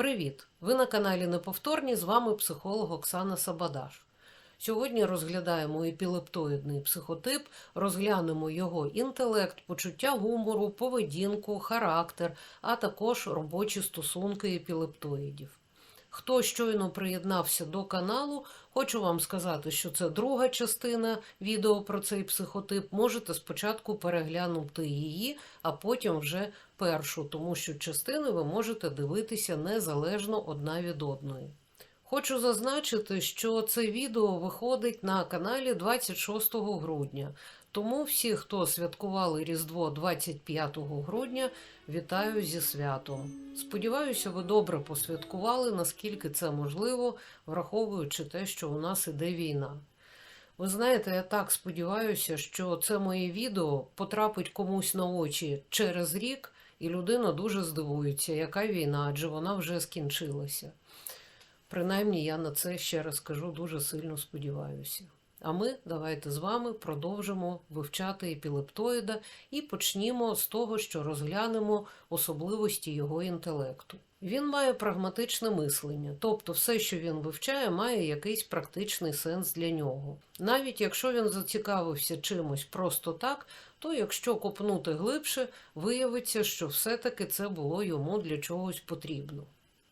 Привіт! Ви на каналі Неповторні. З вами психолог Оксана Сабадаш. Сьогодні розглядаємо епілептоїдний психотип, розглянемо його інтелект, почуття гумору, поведінку, характер, а також робочі стосунки епілептоїдів. Хто щойно приєднався до каналу, хочу вам сказати, що це друга частина відео про цей психотип. Можете спочатку переглянути її, а потім вже першу, тому що частини ви можете дивитися незалежно одна від одної. Хочу зазначити, що це відео виходить на каналі 26 грудня. Тому всі, хто святкували Різдво 25 грудня, вітаю зі святом. Сподіваюся, ви добре посвяткували, наскільки це можливо, враховуючи те, що у нас іде війна. Ви знаєте, я так сподіваюся, що це моє відео потрапить комусь на очі через рік, і людина дуже здивується, яка війна, адже вона вже скінчилася. Принаймні, я на це ще раз кажу, дуже сильно сподіваюся. А ми давайте з вами продовжимо вивчати епілептоїда і почнімо з того, що розглянемо особливості його інтелекту. Він має прагматичне мислення, тобто все, що він вивчає, має якийсь практичний сенс для нього. Навіть якщо він зацікавився чимось просто так, то якщо копнути глибше, виявиться, що все-таки це було йому для чогось потрібно.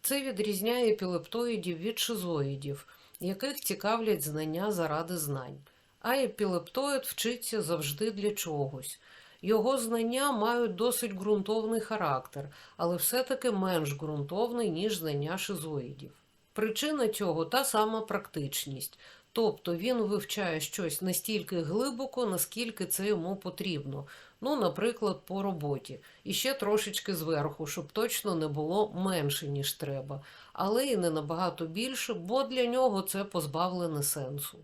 Це відрізняє епілептоїдів від шизоїдів, яких цікавлять знання заради знань. А епілептоїд вчиться завжди для чогось. Його знання мають досить ґрунтовний характер, але все-таки менш ґрунтовний, ніж знання шизоїдів. Причина цього та сама практичність, тобто він вивчає щось настільки глибоко, наскільки це йому потрібно. Ну, наприклад, по роботі. І ще трошечки зверху, щоб точно не було менше, ніж треба, але і не набагато більше, бо для нього це позбавлене сенсу.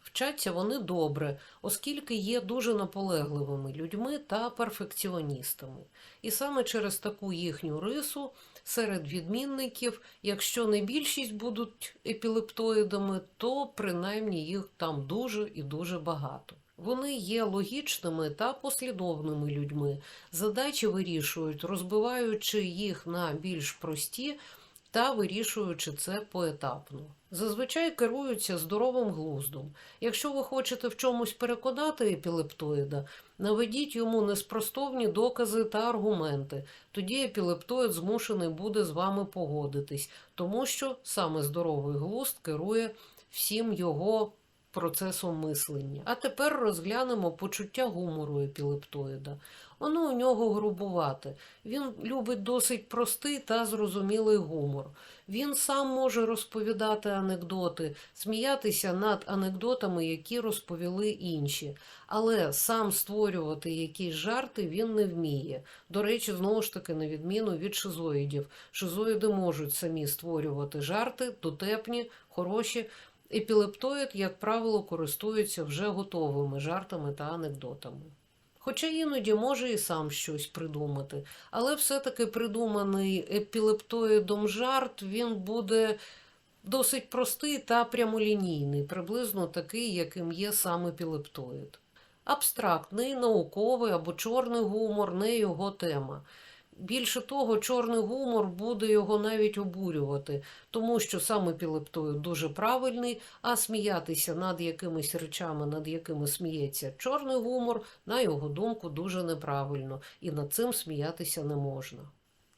Вчаться вони добре, оскільки є дуже наполегливими людьми та перфекціоністами. І саме через таку їхню рису серед відмінників, якщо не більшість будуть епілептоїдами, то принаймні їх там дуже і дуже багато. Вони є логічними та послідовними людьми. Задачі вирішують, розбиваючи їх на більш прості та вирішуючи це поетапно. Зазвичай керуються здоровим глуздом. Якщо ви хочете в чомусь переконати епілептоїда, наведіть йому неспростовні докази та аргументи. Тоді епілептоїд змушений буде з вами погодитись, тому що саме здоровий глузд керує всім його процесом мислення. А тепер розглянемо почуття гумору епілептоїда. Воно у нього грубувате. Він любить досить простий та зрозумілий гумор. Він сам може розповідати анекдоти, сміятися над анекдотами, які розповіли інші. Але сам створювати якісь жарти він не вміє. До речі, знову ж таки, на відміну від шизоїдів. Шизоїди можуть самі створювати жарти, дотепні, хороші. Епілептоїд, як правило, користується вже готовими жартами та анекдотами. Хоча іноді може і сам щось придумати, але все-таки придуманий епілептоїдом жарт він буде досить простий та прямолінійний, приблизно такий, яким є сам епілептоїд. Абстрактний, науковий або чорний гумор не його тема. Більше того, чорний гумор буде його навіть обурювати, тому що сам пілептою дуже правильний, а сміятися над якимись речами, над якими сміється чорний гумор, на його думку, дуже неправильно, і над цим сміятися не можна.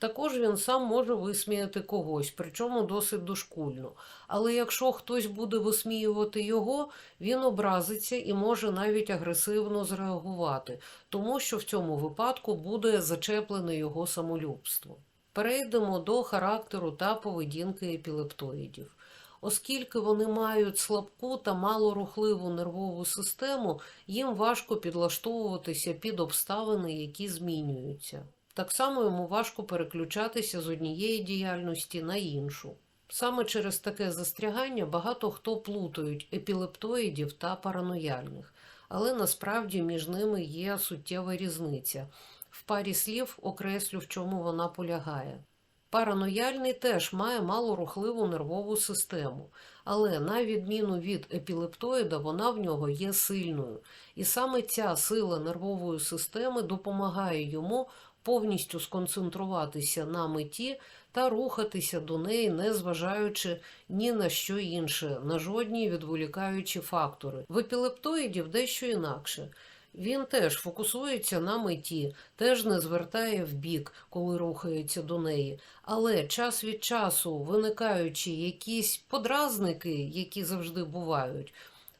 Також він сам може висміяти когось, причому досить дошкульно. Але якщо хтось буде висміювати його, він образиться і може навіть агресивно зреагувати, тому що в цьому випадку буде зачеплене його самолюбство. Перейдемо до характеру та поведінки епілептоїдів. Оскільки вони мають слабку та малорухливу нервову систему, їм важко підлаштовуватися під обставини, які змінюються. Так само йому важко переключатися з однієї діяльності на іншу. Саме через таке застрягання багато хто плутають епілептоїдів та паранояльних, але насправді між ними є суттєва різниця. В парі слів окреслю, в чому вона полягає. Паранояльний теж має малорухливу нервову систему, але на відміну від епілептоїда, вона в нього є сильною. І саме ця сила нервової системи допомагає йому повністю сконцентруватися на меті та рухатися до неї, не зважаючи ні на що інше, на жодні відволікаючі фактори. В епілептоїдів дещо інакше. Він теж фокусується на меті, теж не звертає в бік, коли рухається до неї. Але час від часу, виникаючи якісь подразники, які завжди бувають,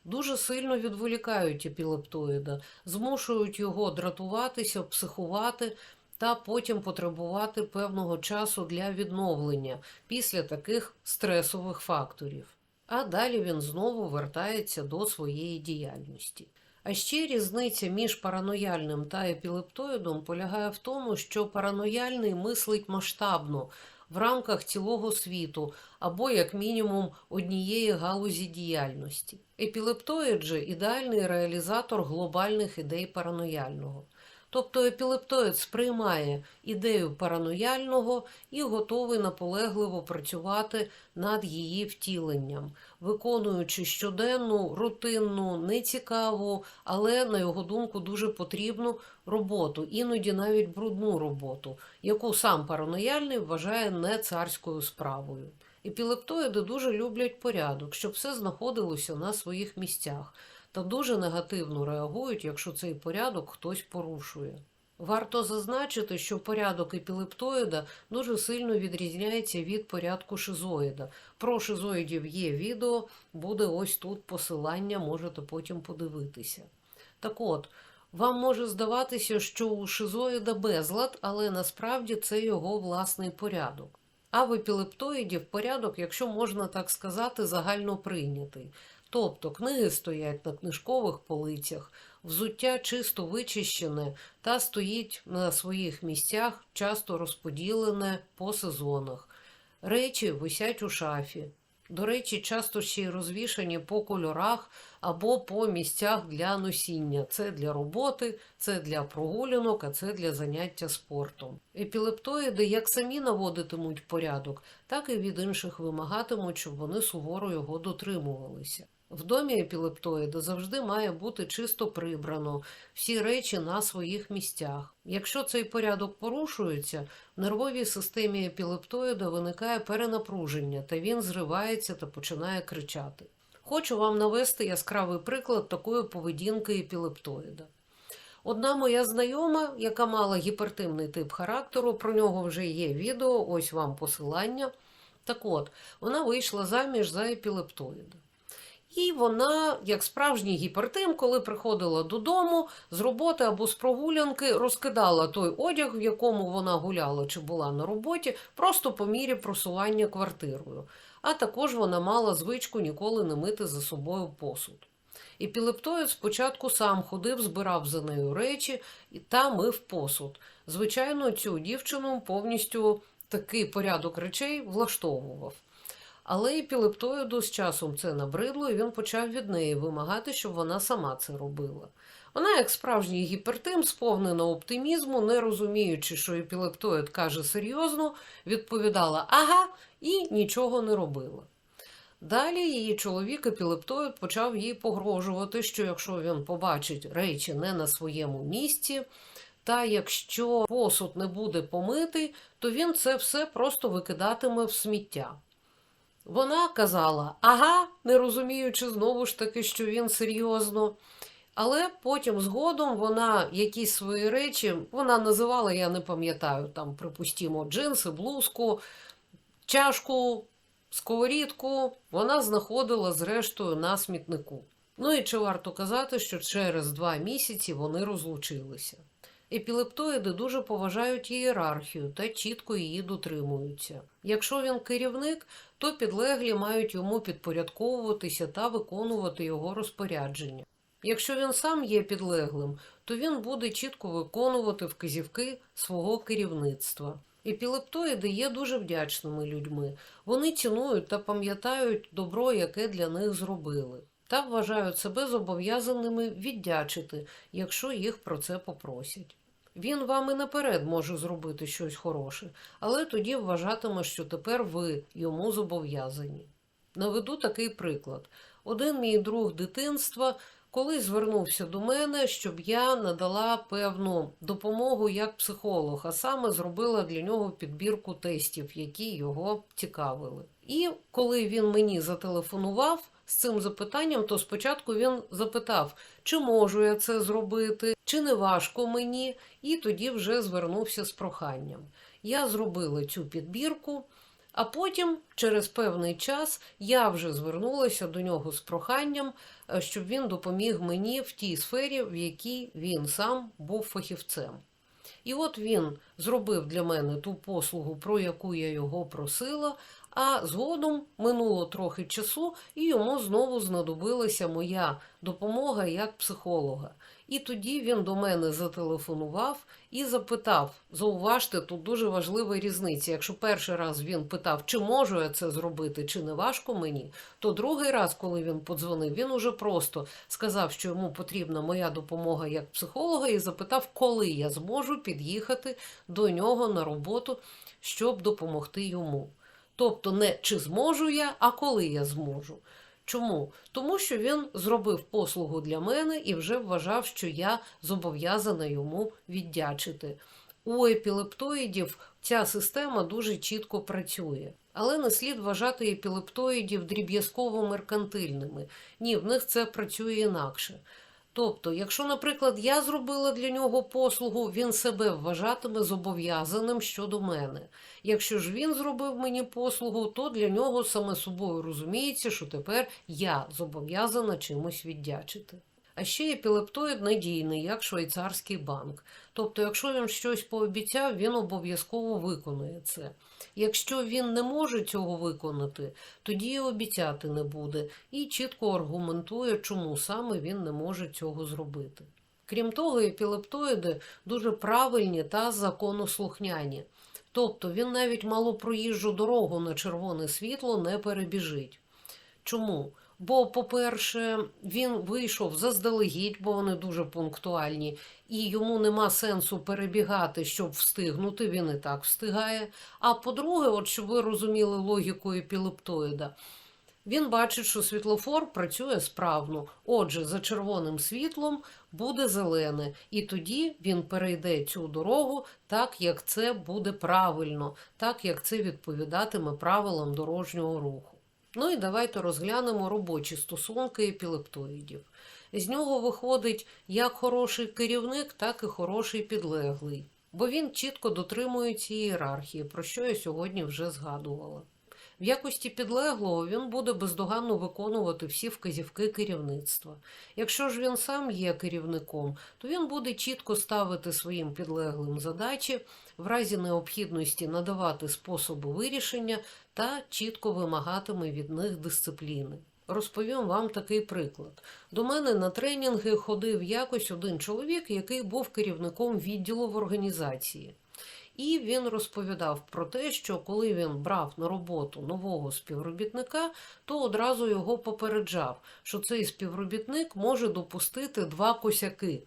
дуже сильно відволікають епілептоїда, змушують його дратуватися, психувати та потім потребувати певного часу для відновлення після таких стресових факторів. А далі він знову вертається до своєї діяльності. А ще різниця між паранояльним та епілептоїдом полягає в тому, що паранояльний мислить масштабно в рамках цілого світу або, як мінімум, однієї галузі діяльності. Епілептоїд же ідеальний реалізатор глобальних ідей паранояльного. Тобто епілептоїд сприймає ідею паранояльного і готовий наполегливо працювати над її втіленням, виконуючи щоденну, рутинну, нецікаву, але, на його думку, дуже потрібну роботу, іноді навіть брудну роботу, яку сам паранояльний вважає не царською справою. Епілептоїди дуже люблять порядок, щоб все знаходилося на своїх місцях та дуже негативно реагують, якщо цей порядок хтось порушує. Варто зазначити, що порядок епілептоїда дуже сильно відрізняється від порядку шизоїда. Про шизоїдів є відео, буде ось тут посилання, можете потім подивитися. Так от, вам може здаватися, що у шизоїда безлад, але насправді це його власний порядок. А в епілептоїдів порядок, якщо можна так сказати, загально прийнятий. Тобто книги стоять на книжкових полицях, взуття чисто вичищене та стоїть на своїх місцях, часто розподілене по сезонах. Речі висять у шафі. До речі, часто ще й розвішані по кольорах або по місцях для носіння. Це для роботи, це для прогулянок, а це для заняття спортом. Епілептоїди як самі наводитимуть порядок, так і від інших вимагатимуть, щоб вони суворо його дотримувалися. В домі епілептоїда завжди має бути чисто прибрано, всі речі на своїх місцях. Якщо цей порядок порушується, в нервовій системі епілептоїда виникає перенапруження, та він зривається та починає кричати. Хочу вам навести яскравий приклад такої поведінки епілептоїда. Одна моя знайома, яка мала гіпертимний тип характеру, про нього вже є відео, ось вам посилання. Так от, вона вийшла заміж за епілептоїда. І вона, як справжній гіпертим, коли приходила додому з роботи або з прогулянки, розкидала той одяг, в якому вона гуляла чи була на роботі, просто по мірі просування квартирою. А також вона мала звичку ніколи не мити за собою посуд. Епілептоїд спочатку сам ходив, збирав за нею речі та мив посуд. Звичайно, цю дівчину повністю такий порядок речей влаштовував. Але епілептоїду з часом це набридло, і він почав від неї вимагати, щоб вона сама це робила. Вона, як справжній гіпертим, сповнена оптимізму, не розуміючи, що епілептоїд каже серйозно, відповідала ага і нічого не робила. Далі її чоловік епілептоїд почав їй погрожувати, що якщо він побачить речі не на своєму місці, та якщо посуд не буде помитий, то він це все просто викидатиме в сміття. Вона казала ага, не розуміючи знову ж таки, що він серйозно. Але потім згодом вона якісь свої речі, вона називала, я не пам'ятаю, там, припустімо, джинси, блузку, чашку, сковорідку, вона знаходила зрештою на смітнику. Ну і чи варто казати, що через два місяці вони розлучилися. Епілептоїди дуже поважають ієрархію та чітко її дотримуються. Якщо він керівник, то підлеглі мають йому підпорядковуватися та виконувати його розпорядження. Якщо він сам є підлеглим, то він буде чітко виконувати вказівки свого керівництва. Епілептоїди є дуже вдячними людьми. Вони цінують та пам'ятають добро, яке для них зробили, та вважають себе зобов'язаними віддячити, якщо їх про це попросять. Він вам і наперед може зробити щось хороше, але тоді вважатиме, що тепер ви йому зобов'язані. Наведу такий приклад. Один мій друг дитинства, коли звернувся до мене, щоб я надала певну допомогу як психолог, а саме зробила для нього підбірку тестів, які його цікавили. І коли він мені зателефонував з цим запитанням, то спочатку він запитав, чи можу я це зробити, чи не важко мені, і тоді вже звернувся з проханням. Я зробила цю підбірку. А потім, через певний час, я вже звернулася до нього з проханням, е, щоб він допоміг мені в тій сфері, в якій він сам був фахівцем. І от він зробив для мене ту послугу, про яку я його просила, а згодом минуло трохи часу, і йому знову знадобилася моя допомога як психолога. І тоді він до мене зателефонував і запитав: зауважте, тут дуже важлива різниця. Якщо перший раз він питав, чи можу я це зробити, чи не важко мені, то другий раз, коли він подзвонив, він уже просто сказав, що йому потрібна моя допомога як психолога, і запитав, коли я зможу під'їхати до нього на роботу, щоб допомогти йому. Тобто не чи зможу я, а коли я зможу. Чому? Тому що він зробив послугу для мене і вже вважав, що я зобов'язана йому віддячити. У епілептоїдів ця система дуже чітко працює. Але не слід вважати епілептоїдів дріб'язково-меркантильними. Ні, в них це працює інакше. Тобто, якщо, наприклад, я зробила для нього послугу, він себе вважатиме зобов'язаним щодо мене. Якщо ж він зробив мені послугу, то для нього саме собою розуміється, що тепер я зобов'язана чимось віддячити. А ще епілептоїд надійний, як швейцарський банк. Тобто, якщо він щось пообіцяв, він обов'язково виконує це. Якщо він не може цього виконати, тоді і обіцяти не буде, і чітко аргументує, чому саме він не може цього зробити. Крім того, епілептоїди дуже правильні та законослухняні. Тобто він навіть малопроїжджу дорогу на червоне світло не перебіжить. Чому? Бо, по-перше, він вийшов заздалегідь, бо вони дуже пунктуальні, і йому нема сенсу перебігати, щоб встигнути, він і так встигає. А по-друге, от щоб ви розуміли логіку епілептоїда, він бачить, що світлофор працює справно. Отже, за червоним світлом буде зелене, і тоді він перейде цю дорогу так, як це буде правильно, так як це відповідатиме правилам дорожнього руху. Ну і давайте розглянемо робочі стосунки епілептоїдів. З нього виходить як хороший керівник, так і хороший підлеглий, бо він чітко дотримується ієрархії, про що я сьогодні вже згадувала. В якості підлеглого він буде бездоганно виконувати всі вказівки керівництва. Якщо ж він сам є керівником, то він буде чітко ставити своїм підлеглим задачі, в разі необхідності надавати способи вирішення та чітко вимагатиме від них дисципліни. Розповім вам такий приклад. До мене на тренінги ходив якось один чоловік, який був керівником відділу в організації. І він розповідав про те, що коли він брав на роботу нового співробітника, то одразу його попереджав, що цей співробітник може допустити два косяки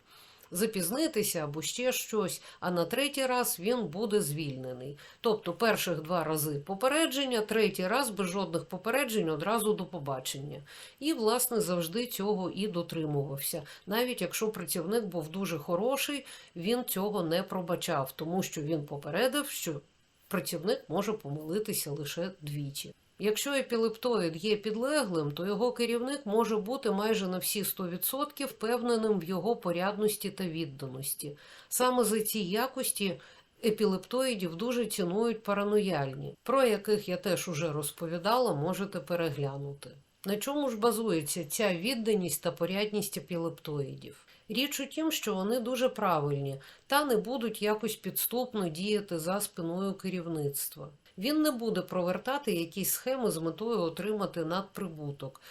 запізнитися або ще щось, а на третій раз він буде звільнений. Тобто перших два рази попередження, третій раз без жодних попереджень одразу до побачення. І, власне, завжди цього і дотримувався. Навіть якщо працівник був дуже хороший, він цього не пробачав, тому що він попередив, що працівник може помилитися лише двічі. Якщо епілептоїд є підлеглим, то його керівник може бути майже на всі 100% впевненим в його порядності та відданості. Саме за ці якості епілептоїдів дуже цінують паранояльні, про яких я теж уже розповідала, можете переглянути. На чому ж базується ця відданість та порядність епілептоїдів? Річ у тім, що вони дуже правильні та не будуть якось підступно діяти за спиною керівництва. Він не буде провертати якісь схеми з метою отримати надприбуток.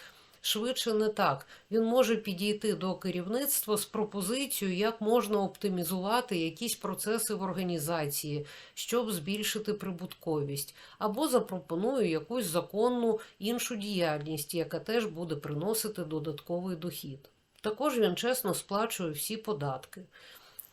Швидше не так. Він може підійти до керівництва з пропозицією, як можна оптимізувати якісь процеси в організації, щоб збільшити прибутковість, або запропонує якусь законну іншу діяльність, яка теж буде приносити додатковий дохід. Також він чесно сплачує всі податки.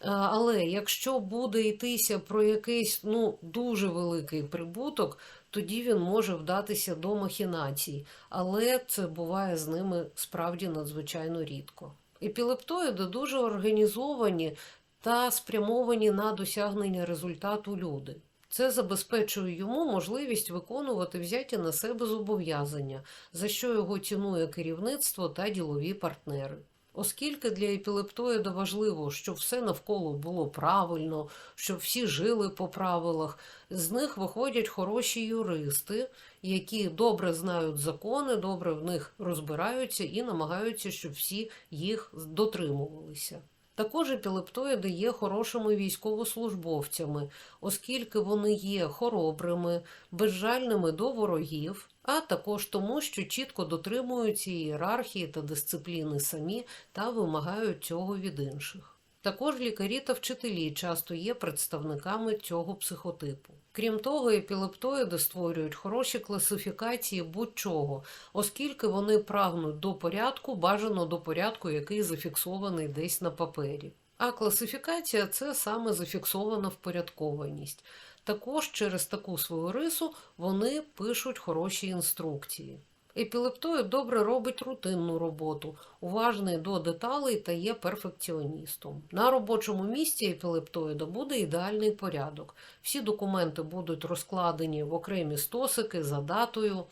Але якщо буде йтися про якийсь ну, дуже великий прибуток, тоді він може вдатися до махінацій. Але це буває з ними справді надзвичайно рідко. Епілептоїди дуже організовані та спрямовані на досягнення результату люди. Це забезпечує йому можливість виконувати взяті на себе зобов'язання, за що його цінує керівництво та ділові партнери. Оскільки для епілептоїда важливо, щоб все навколо було правильно, щоб всі жили по правилах, з них виходять хороші юристи, які добре знають закони, добре в них розбираються і намагаються, щоб всі їх дотримувалися. Також епілептоїди є хорошими військовослужбовцями, оскільки вони є хоробрими, безжальними до ворогів, а також тому, що чітко дотримуються ієрархії та дисципліни самі та вимагають цього від інших. Також лікарі та вчителі часто є представниками цього психотипу. Крім того, епілептоїди створюють хороші класифікації будь-чого, оскільки вони прагнуть до порядку, бажано до порядку, який зафіксований десь на папері. А класифікація це саме зафіксована впорядкованість. Також через таку свою рису вони пишуть хороші інструкції. Епілептоїд добре робить рутинну роботу, уважний до деталей та є перфекціоністом. На робочому місці епілептоїда буде ідеальний порядок. Всі документи будуть розкладені в окремі стосики за датою,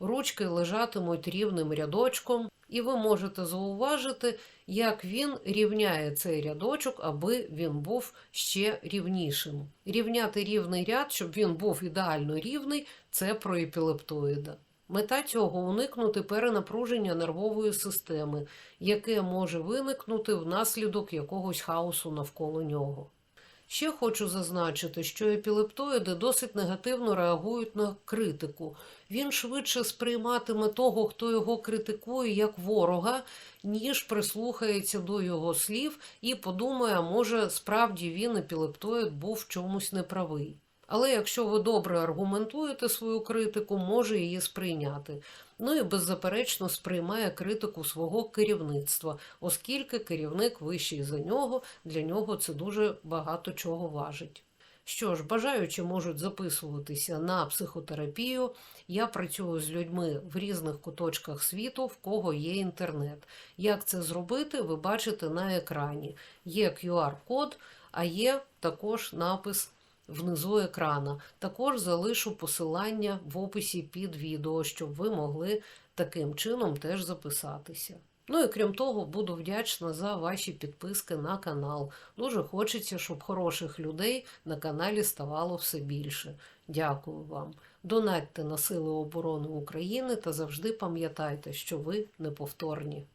ручки лежатимуть рівним рядочком, і ви можете зауважити, як він рівняє цей рядочок, аби він був ще рівнішим. Рівняти рівний ряд, щоб він був ідеально рівний, це про епілептоїда. Мета цього уникнути перенапруження нервової системи, яке може виникнути внаслідок якогось хаосу навколо нього. Ще хочу зазначити, що епілептоїди досить негативно реагують на критику. Він швидше сприйматиме того, хто його критикує, як ворога, ніж прислухається до його слів і подумає, може справді він епілептоїд був в чомусь неправий. Але якщо ви добре аргументуєте свою критику, може її сприйняти. Ну і беззаперечно сприймає критику свого керівництва, оскільки керівник вищий за нього, для нього це дуже багато чого важить. Що ж, бажаючі можуть записуватися на психотерапію. Я працюю з людьми в різних куточках світу, в кого є інтернет. Як це зробити, ви бачите на екрані. Є QR-код, а є також напис внизу екрана. Також залишу посилання в описі під відео, щоб ви могли таким чином теж записатися. Ну і крім того, буду вдячна за ваші підписки на канал. Дуже хочеться, щоб хороших людей на каналі ставало все більше. Дякую вам. Донатьте на Сили оборони України та завжди пам'ятайте, що ви неповторні.